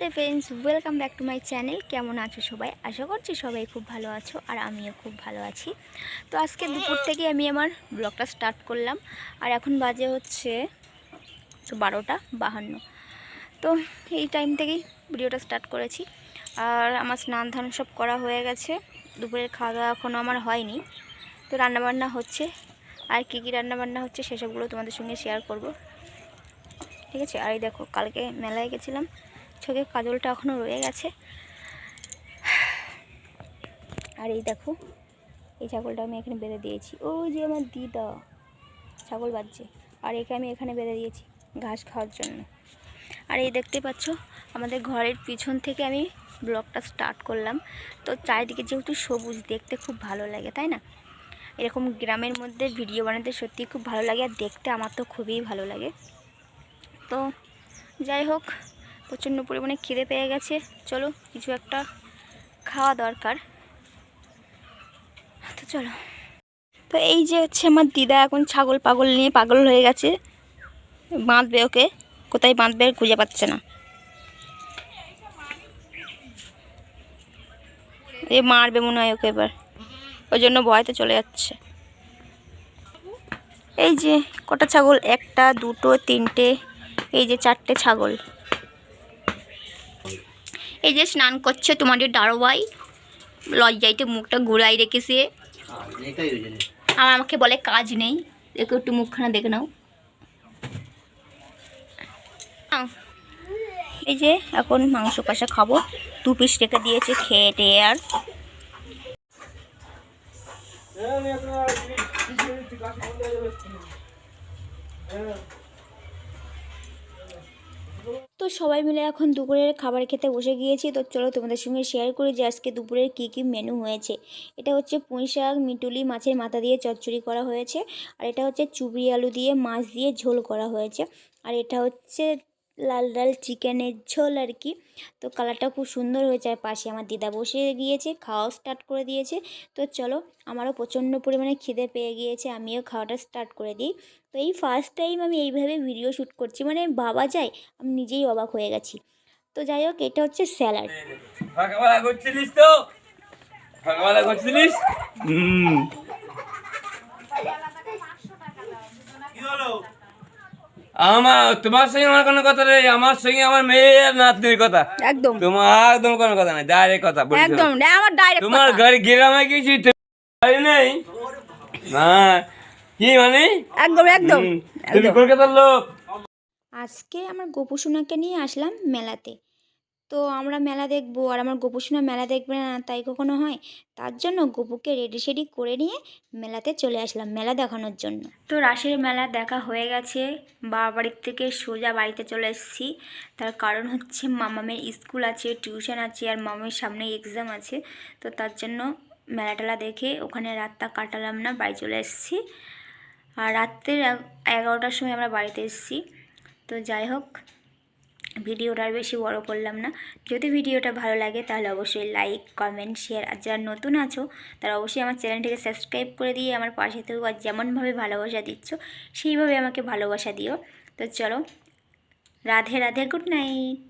Radhe friends welcome back to my channel কেমন আছো সবাই? আশা করছি সবাই খুব ভালো আছো, আর আমিও খুব ভালো আছি। তো আজকে দুপুর থেকে আমি আমার ব্লগটা স্টার্ট করলাম, আর এখন বাজে হচ্ছে বারোটা বাহান্ন। তো এই টাইম থেকেই ভিডিওটা স্টার্ট করেছি, আর আমার স্নান ধান সব করা হয়ে গেছে, দুপুরের খাওয়া দাওয়া এখনও আমার হয়নি। তো রান্নাবান্না হচ্ছে, আর কী কী রান্নাবান্না হচ্ছে সেসবগুলো তোমাদের সঙ্গে শেয়ার করব। ঠিক আছে? আর এই দেখো, কালকে মেলায় গেছিলাম চোখে কাজলটা এখনও রয়ে গেছে। আর এই দেখো, এই ছাগলটা আমি এখানে বেঁধে দিয়েছি। ও যে আমার দিদা, ছাগল বাজছে আর একে আমি এখানে বেঁধে দিয়েছি ঘাস খাওয়ার জন্য। আর এই দেখতে পাচ্ছ, আমাদের ঘরের পিছন থেকে আমি ব্লগটা স্টার্ট করলাম। তো চারিদিকে যেহেতু সবুজ, দেখতে খুব ভালো লাগে, তাই না? এরকম গ্রামের মধ্যে ভিডিও বানাতে সত্যি খুব ভালো লাগে, আর দেখতে আমার তো খুবই ভালো লাগে। তো যাই হোক প্রচণ্ড পরিমাণে খিদে পেয়ে গেছে। চলো, কিছু একটা খাওয়া দরকার। তো চলো। তো এই যে হচ্ছে আমার দিদা এখন ছাগল পাগল নিয়ে পাগল হয়ে গেছে। বাঁধবে ওকে। কোথায় বাঁধবে খুঁজে পাচ্ছে না। এ মারবে মনে হয় ওকে এবার। ওই জন্য ভয়তে চলে যাচ্ছে। এই যে কটা ছাগল? একটা, দুটো, তিনটে, এই যে চারটে ছাগল। এই যে স্নান করছে তোমাদের দারোয়াই। লজ্জাইতে মুখটা ঘুরাই রেখেছে। আর আমাকে বলে কাজ নেই। দেখো একটু মুখখানা দেখে নাও। এই যে এখন মাংস কষা খাব। দু পিস রেখে দিয়েছে খেয়ে টেয়ে আর। তো সবাই মিলে এখন দুপুরের খাবার খেতে বসে গিয়েছি। তো চলো তোমাদের সঙ্গে শেয়ার করি যে আজকে দুপুরের কী কী মেনু হয়েছে। এটা হচ্ছে পুঁই শাক, মিটুলি, মাছের মাথা দিয়ে চচ্চড়ি করা হয়েছে। আর এটা হচ্ছে চুবড়ি আলু দিয়ে, মাছ দিয়ে ঝোল করা হয়েছে। আর এটা হচ্ছে লাল লাল চিকেনের ঝোল আর কি। তো কালারটা খুব সুন্দর হয়েছে আর পাশে আমার দিদা বসে গিয়েছে খাওয়াও স্টার্ট করে দিয়েছে। তো চলো আমারও প্রচণ্ড পরিমাণে খিদে পেয়ে গিয়েছে আমিও খাওয়াটা স্টার্ট করে দিই। তো এই ফার্স্ট টাইম আমি এইভাবে ভিডিও শ্যুট করছি মানে বাবা যায় আমি নিজেই অবাক হয়ে গেছি। তো যাই হোক এটা হচ্ছে স্যালাড তো? করছিলিস আমার তোমার সঙ্গে আমার কোনো কথা নেই আমার সঙ্গে আমার মেয়ের নাতনির কথা। একদম। তোমার একদম কোনো কথা নাই ডাইরেক্ট কথা বলছো একদম না আমার ডাইরেক্ট তোমার ঘরে গ্রামে গেছি তো বাড়ি নেই। না কি মানে? একদম একদম তুমি কলকাতার লোক। আজকে আমার গোপুসোনাকে নিয়ে আসলাম মেলাতে। তো আমরা মেলা দেখব আর আমার গোপুসোনা মেলা দেখবে না তাই কখনো হয়? তার জন্য গোপুকে রেডি সেডি করে নিয়ে মেলাতে চলে আসলাম, মেলা দেখানোর জন্য। তো রাসের মেলা দেখা হয়ে গেছে। বাবা বাড়ির থেকে সোজা বাড়িতে চলে এসেছি। তার কারণ হচ্ছে মামামের স্কুল আছে, টিউশন আছে আর মামামের সামনে এক্সাম আছে। তো তার জন্য মেলা টেলা দেখে ওখানে রাতটা কাটালাম না, বাড়ি চলে এসেছি। আর রাত্রের এগারোটার সময় আমরা বাড়িতে এসেছি। তো যাই হোক ভিডিওটা আর বেশি বড় করলাম না। যদি ভিডিওটা ভালো লাগে তাহলে অবশ্যই লাইক কমেন্ট শেয়ার আর যারা নতুন আছো, তারা অবশ্যই আমার চ্যানেলটিকে সাবস্ক্রাইব করে দিয়ে আমার পাশে থেকেও আর যেমনভাবে ভালোবাসা দিচ্ছ, সেইভাবে আমাকে ভালোবাসা দিও। তো চলো, রাধে রাধে গুড নাইট